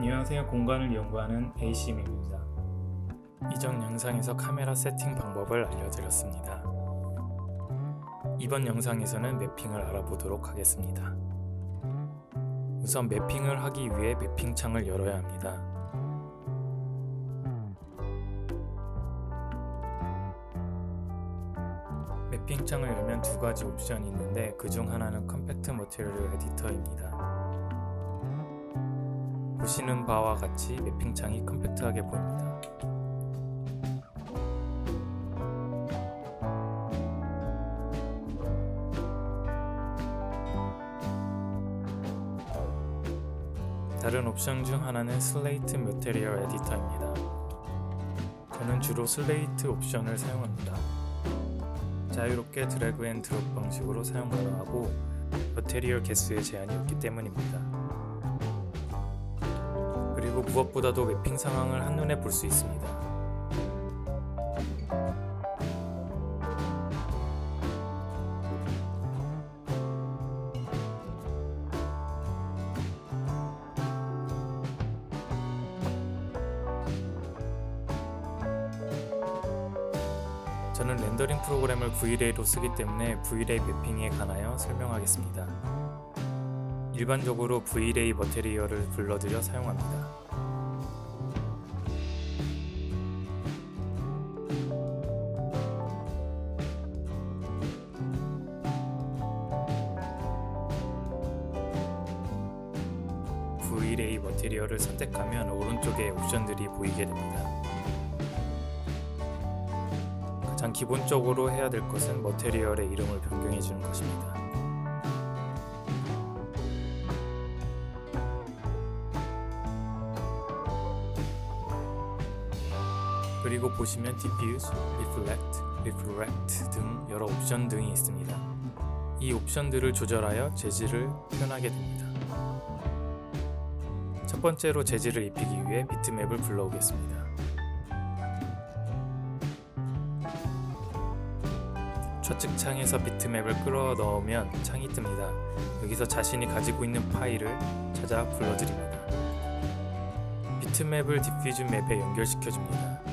안녕하세요. 공간을 연구하는 ACM입니다. 이전 영상에서 카메라 세팅 방법을 알려드렸습니다. 이번 영상에서는 매핑을 알아보도록 하겠습니다. 우선 매핑을 하기 위해 매핑 창을 열어야 합니다. 매핑 창을 열면 두 가지 옵션이 있는데 그 중 하나는 컴팩트 머티리얼 에디터입니다. 보시는 바와 같이 매핑 창이 컴팩트하게 보입니다. 다른 옵션 중 하나는 슬레이트 머티리얼 에디터입니다. 저는 주로 슬레이트 옵션을 사용합니다. 자유롭게 드래그 앤 드롭 방식으로 사용 가능하고 머테리얼 개수에 제한이 없기 때문입니다. 그리고 무엇보다도 매핑 상황을 한눈에 볼 수 있습니다. 저는 렌더링 프로그램을 V-Ray로 쓰기 때문에 V-Ray 매핑에 관하여 설명하겠습니다. 일반적으로 V-Ray 머테리얼을 불러들여 사용합니다. V-Ray 머테리얼을 선택하면 오른쪽에 옵션들이 보이게 됩니다. 가장 기본적으로 해야 될 것은 머테리얼의 이름을 변경해 주는 것입니다. 그리고 보시면 diffuse, reflect, refract 등 여러 옵션 등이 있습니다. 이 옵션들을 조절하여 재질을 표현하게 됩니다. 첫 번째로 재질을 입히기 위해 비트맵을 불러오겠습니다. 좌측 창에서 비트맵을 끌어 넣으면 창이 뜹니다. 여기서 자신이 가지고 있는 파일을 찾아 불러드립니다. 비트맵을 디퓨즈 맵에 연결시켜 줍니다.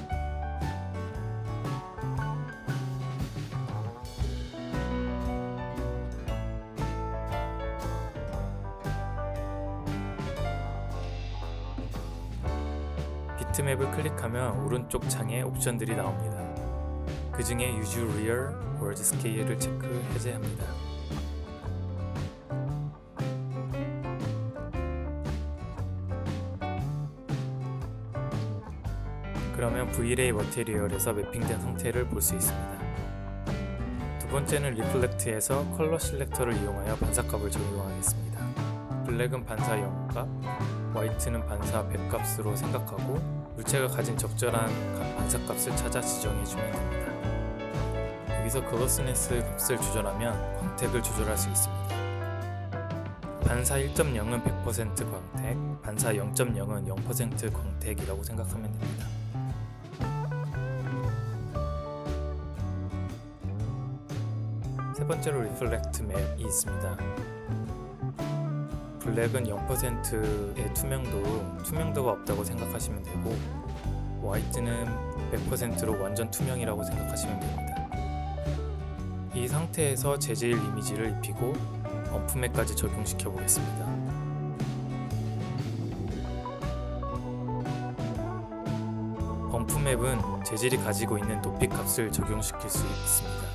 비트맵을 클릭하면 오른쪽 창에 옵션들이 나옵니다. 그 중에 Use Real World Scale을 체크 해제합니다. 그러면 V-Ray 머테리얼에서 매핑된 상태를 볼 수 있습니다. 두 번째는 리플렉트에서 컬러 실렉터를 이용하여 반사값을 적용하겠습니다. 블랙은 반사 0값, 화이트는 반사 100값으로 생각하고 물체가 가진 적절한 반사값을 찾아 지정해주면 됩니다. 여기서 그거스네스 값을 조절하면 광택을 조절할 수 있습니다. 반사 1.0은 100% 광택, 반사 0.0은 0% 광택이라고 생각하면 됩니다. 세 번째로 리플렉트 맵이 있습니다. 블랙은 0%의 투명도, 투명도가 없다고 생각하시면 되고, 화이트는 100%로 완전 투명이라고 생각하시면 됩니다. 이 상태에서 재질 이미지를 입히고 범프맵까지 적용시켜 보겠습니다. 범프맵은 재질이 가지고 있는 높이 값을 적용시킬 수 있습니다.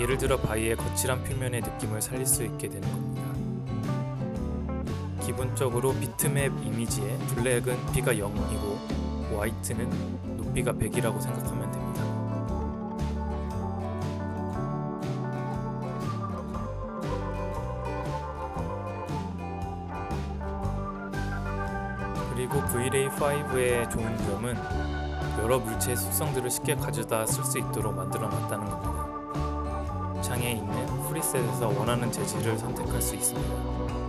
예를 들어 바위의 거칠한 표면의 느낌을 살릴 수 있게 되는 겁니다. 기본적으로 비트맵 이미지에 블랙은 B가 0이고 화이트는 높이가 100이라고 생각하면 됩니다. 그리고 V-Ray5의 좋은 점은 여러 물체의 속성들을 쉽게 가져다 쓸 수 있도록 만들어 놨다는 겁니다. 창에 있는 프리셋에서 원하는 재질을 선택할 수 있습니다.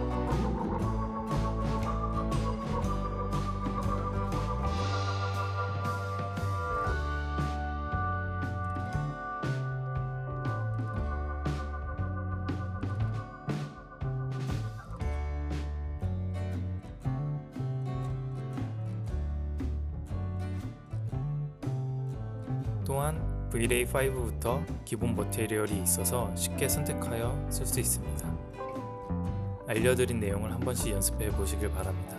또한 V-Ray 5부터 기본 머테리얼이 있어서 쉽게 선택하여 쓸 수 있습니다. 알려드린 내용을 한 번씩 연습해 보시길 바랍니다.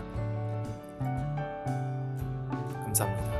감사합니다.